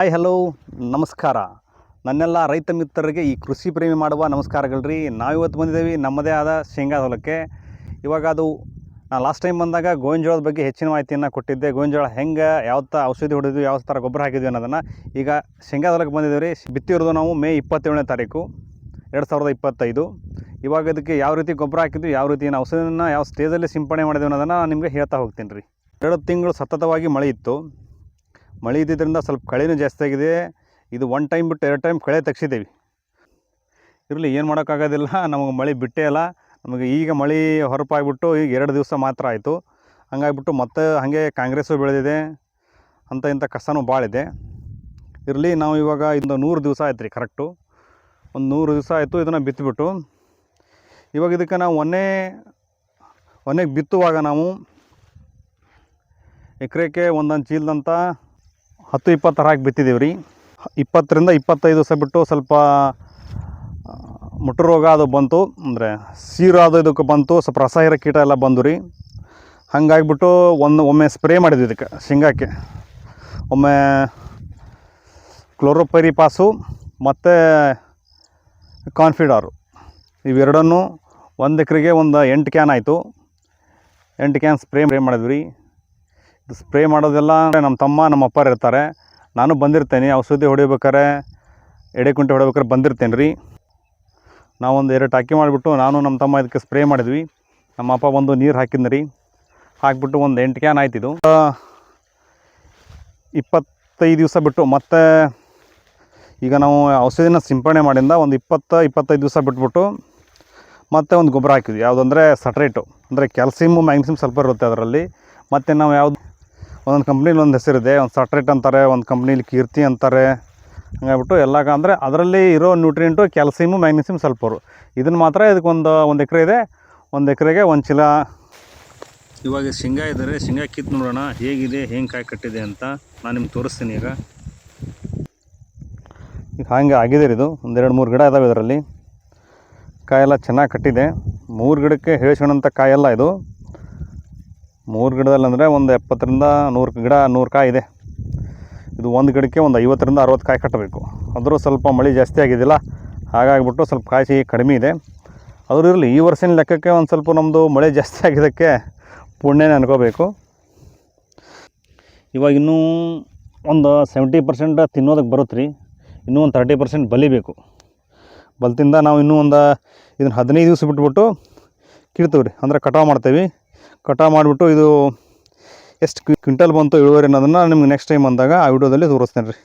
Hi hello ನಮಸ್ಕಾರ. ನನ್ನೆಲ್ಲ ರೈತ ಮಿತ್ರರಿಗೆ ಈ ಕೃಷಿ ಪ್ರೇಮಿ ಮಾಡುವ ನಮಸ್ಕಾರಗಳು ರೀ ನಾವಿವತ್ತು ಬಂದಿದ್ದೀವಿ ನಮ್ಮದೇ ಆದ ಶೇಂಗಾ ಹೊಲಕ್ಕೆ. ಇವಾಗ ಅದು ನಾನು ಲಾಸ್ಟ್ ಟೈಮ್ ಬಂದಾಗ ಗೋವಿನ ಬಗ್ಗೆ ಹೆಚ್ಚಿನ ಮಾಹಿತಿಯನ್ನು ಕೊಟ್ಟಿದ್ದೆ. ಗೋವಿನ ಜೋಳ ಹೆಂಗೆ, ಯಾವ ಥರ ಔಷಧಿ ಹೊಡೆದ್ವಿ, ಯಾವ ಥರ ಗೊಬ್ಬರ ಹಾಕಿದ್ವಿ ಅನ್ನೋದನ್ನು ಈಗ ಶೇಂಗಾ ಹೊಲಕ್ಕೆ ಬಂದಿದ್ದೀವಿ ರೀ. ಬಿತ್ತಿರೋದು ನಾವು ಮೇ ಇಪ್ಪತ್ತೇಳನೇ ತಾರೀಕು, ಎರಡು ಸಾವಿರದ ಇಪ್ಪತ್ತೈದು. ಇವಾಗ ಇದಕ್ಕೆ ಯಾವ ರೀತಿ ಗೊಬ್ಬರ ಹಾಕಿದ್ವಿ, ಯಾವ ರೀತಿ ಔಷಧಿಯನ್ನು, ಯಾವ ಸ್ಟೇಜಲ್ಲಿ ಸಿಂಪಡಣೆ ಮಾಡಿದ್ವಿ ಅನ್ನೋದನ್ನು ನಿಮಗೆ ಹೇಳ್ತಾ ಹೋಗ್ತೀನಿ ರೀ. ಎರಡು ತಿಂಗಳು ಸತತವಾಗಿ ಮಳೆ ಇತ್ತು. ಮಳೆ ಇದ್ದಿದ್ದರಿಂದ ಸ್ವಲ್ಪ ಕಳೆನೂ ಜಾಸ್ತಿ ಆಗಿದೆ. ಇದು ಒನ್ ಟೈಮ್ ಬಿಟ್ಟು ಎರಡು ಟೈಮ್ ಕಳೆ ತೆಗ್ಸಿದ್ದೀವಿ. ಇರಲಿ, ಏನು ಮಾಡೋಕ್ಕಾಗೋದಿಲ್ಲ. ನಮಗೆ ಮಳೆ ಬಿಟ್ಟೇ ಅಲ್ಲ. ನಮಗೆ ಈಗ ಮಳೆ ಹೊರಪಾಗ್ಬಿಟ್ಟು ಈಗ ಎರಡು ದಿವಸ ಮಾತ್ರ ಆಯಿತು. ಹಂಗಾಗಿಬಿಟ್ಟು ಮತ್ತೆ ಹಾಗೆ ಕಾಂಗ್ರೆಸ್ಸು ಬೆಳೆದಿದೆ. ಅಂತ ಇಂಥ ಕಸನೂ ಭಾಳ ಇದೆ. ಇರಲಿ, ನಾವು ಇವಾಗ ಇಂದು ನೂರು ದಿವಸ ಆಯ್ತು ರೀ ಕರೆಕ್ಟು ಒಂದು ನೂರು ದಿವಸ ಆಯಿತು ಇದನ್ನು ಬಿತ್ತುಬಿಟ್ಟು ಇವಾಗ ಇದಕ್ಕೆ ನಾವು ಒಂದೇ ಒನ್ನೆಗೆ ಬಿತ್ತುವಾಗ ನಾವು ಎಕರೆಗೆ ಒಂದೊಂದು ಚೀಲದಂತ ಹತ್ತು ಇಪ್ಪತ್ತರ ಹಾಕಿ ಬಿತ್ತಿದ್ದೀವಿ ರೀ. ಇಪ್ಪತ್ತರಿಂದ ಇಪ್ಪತ್ತೈದು ದಿವಸ ಬಿಟ್ಟು ಸ್ವಲ್ಪ ಮುಟ್ಟು ರೋಗ ಅದು ಬಂತು. ಅಂದರೆ ಸೀರು ಅದು ಇದಕ್ಕೆ ಬಂತು. ಸ್ವಲ್ಪ ರಸಾಯನ ಕೀಟ ಎಲ್ಲ ಬಂದು ರೀ. ಹಾಗಾಗಿಬಿಟ್ಟು ಒಂದು, ಒಮ್ಮೆ ಸ್ಪ್ರೇ ಮಾಡಿದ್ವಿ ಇದಕ್ಕೆ ಶೇಂಗಾಕ್ಕೆ. ಒಮ್ಮೆ ಕ್ಲೋರೋಪೈರಿ ಪಾಸು ಮತ್ತು ಕಾನ್ಫಿಡಾರು. ಇವೆರಡನ್ನೂ ಒಂದು ಎಕರೆಗೆ ಒಂದು ಎಂಟು ಕ್ಯಾನ್ ಆಯಿತು. ಎಂಟು ಕ್ಯಾನ್ ಸ್ಪ್ರೇ ಮಾಡಿದ್ವಿ ರೀ. ಸ್ಪ್ರೇ ಮಾಡೋದೆಲ್ಲ ನಮ್ಮ ತಮ್ಮ ನಮ್ಮ ಅಪ್ಪಾರು ಇರ್ತಾರೆ ನಾನು ಬಂದಿರ್ತೇನೆ ಔಷಧಿ ಹೊಡಿಬೇಕಾರೆ ಎಡೆ ಕುಂಟೆ ಹೊಡಿಬೇಕಾರೆ ಬಂದಿರ್ತೇನೆ ರೀ. ನಾವೊಂದು ಎರಡು ಟಾಕಿ ಮಾಡಿಬಿಟ್ಟು ನಾನು ನಮ್ಮ ತಮ್ಮ ಇದಕ್ಕೆ ಸ್ಪ್ರೇ ಮಾಡಿದ್ವಿ. ನಮ್ಮ ಅಪ್ಪ ಬಂದು ನೀರು ಹಾಕಿದ್ನ ರೀ. ಹಾಕಿಬಿಟ್ಟು ಒಂದು ಎಂಟು ಕ್ಯಾನ್ ಆ, ಇಪ್ಪತ್ತೈದು ದಿವಸ ಬಿಟ್ಟು ಮತ್ತೆ ಈಗ ನಾವು ಔಷಧಿನ ಸಿಂಪಡಣೆ ಮಾಡಿಂದ ಒಂದು ಇಪ್ಪತ್ತು ಇಪ್ಪತ್ತೈದು ದಿವಸ ಬಿಟ್ಬಿಟ್ಟು ಮತ್ತೆ ಒಂದು ಗೊಬ್ಬರ ಹಾಕಿದ್ವಿ. ಯಾವುದಂದರೆ ಸಟ್ರೇಟು ಅಂದರೆ ಕ್ಯಾಲ್ಸಿಯಮ್ಮು ಮ್ಯಾಗ್ನಿಸಿಯಮ್ ಸ್ವಲ್ಪ ಇರುತ್ತೆ ಅದರಲ್ಲಿ. ಮತ್ತು ನಾವು ಯಾವ್ದು ಒಂದೊಂದು ಕಂಪ್ನೀಲಿ ಒಂದು ಹೆಸರಿದೆ ಒಂದು ಸಟ್ರೇಟ್ ಅಂತಾರೆ ಒಂದು ಕಂಪ್ನೀಲಿ ಕೀರ್ತಿ ಅಂತಾರೆ. ಹಂಗಾಗ್ಬಿಟ್ಟು ಎಲ್ಲ ಅಂದರೆ ಅದರಲ್ಲಿ ಇರೋ ನ್ಯೂಟ್ರಿಯೆಂಟು ಕ್ಯಾಲ್ಸಿಯಮು ಮ್ಯಾಗ್ನೀಸಿಯಮ್ ಸಲ್ಪರು ಇದನ್ನು ಮಾತ್ರ ಇದಕ್ಕೊಂದು ಒಂದು ಎಕರೆ ಇದೆ. ಒಂದು ಎಕರೆಗೆ ಒಂದು ಚೀಲ. ಇವಾಗ ಶೇಂಗಾ ಇದ್ದಾರೆ ಶೇಂಗಾ ಕಿತ್ತು ನೋಡೋಣ ಹೇಗಿದೆ ಹೆಂಗೆ ಕಾಯಿ ಕಟ್ಟಿದೆ ಅಂತ ನಾನು ನಿಮ್ಗೆ ತೋರಿಸ್ತೀನಿ ಈಗ. ಈಗ ಹಾಗೆ ಆಗಿದೆ ರೀ ಇದು. ಒಂದೆರಡು ಮೂರು ಗಿಡ ಇದಾವೆ ಇದರಲ್ಲಿ. ಕಾಯೆಲ್ಲ ಚೆನ್ನಾಗಿ ಕಟ್ಟಿದೆ. ಮೂರು ಗಿಡಕ್ಕೆ ಹೇಳ್ಸ್ಕೊಳಂಥ ಕಾಯೆಲ್ಲ ಇದು. ಮೂರು ಗಿಡದಲ್ಲಿ ಅಂದರೆ ಒಂದು ಎಪ್ಪತ್ತರಿಂದ ನೂರು ಗಿಡ, ನೂರು ಕಾಯಿ ಇದೆ. ಇದು ಒಂದು ಗಿಡಕ್ಕೆ ಒಂದು ಐವತ್ತರಿಂದ ಅರವತ್ತು ಕಾಯಿ ಕಟ್ಟಬೇಕು. ಆದರೂ ಸ್ವಲ್ಪ ಮಳೆ ಜಾಸ್ತಿ ಆಗಿದ್ದಿಲ್ಲ, ಹಾಗಾಗಿಬಿಟ್ಟು ಸ್ವಲ್ಪ ಕಾಯಿ ಕಡಿಮೆ ಇದೆ. ಆದರೂ ಇರಲಿ, ಈ ವರ್ಷದ ಲೆಕ್ಕಕ್ಕೆ ಒಂದು ಸ್ವಲ್ಪ ನಮ್ಮದು ಮಳೆ ಜಾಸ್ತಿ ಆಗಿದ್ದಕ್ಕೆ ಪುಣ್ಯನೇ ಅನ್ಕೋಬೇಕು. ಇವಾಗ ಇನ್ನೂ ಒಂದು ಸೆವೆಂಟಿ ಪರ್ಸೆಂಟ್ ತಿನ್ನೋದಕ್ಕೆ ಬರುತ್ತೆ ರೀ. ಇನ್ನೂ ಒಂದು ತರ್ಟಿ ಪರ್ಸೆಂಟ್ ಬಲಿಬೇಕು. ಬಲ್ತಿಂದ ನಾವು ಇನ್ನೂ ಒಂದು ಇದನ್ನು ಹದಿನೈದು ದಿವಸ ಬಿಟ್ಬಿಟ್ಟು ಕಿಡ್ತೀವಿ ರೀ, ಅಂದರೆ ಕಟಾವು ಮಾಡ್ತೇವೆ. ಕಟಾವು ಮಾಡಿಬಿಟ್ಟು ಇದು ಎಷ್ಟು ಕ್ವಿಂಟಲ್ ಬಂತು ಇಳುವರಿ ಅನ್ನೋದನ್ನು ನಿಮ್ಗೆ ನೆಕ್ಸ್ಟ್ ಟೈಮ್ ಬಂದಾಗ ಆ ವಿಡಿಯೋದಲ್ಲಿ ತೋರಿಸ್ತೇನೆ ರೀ.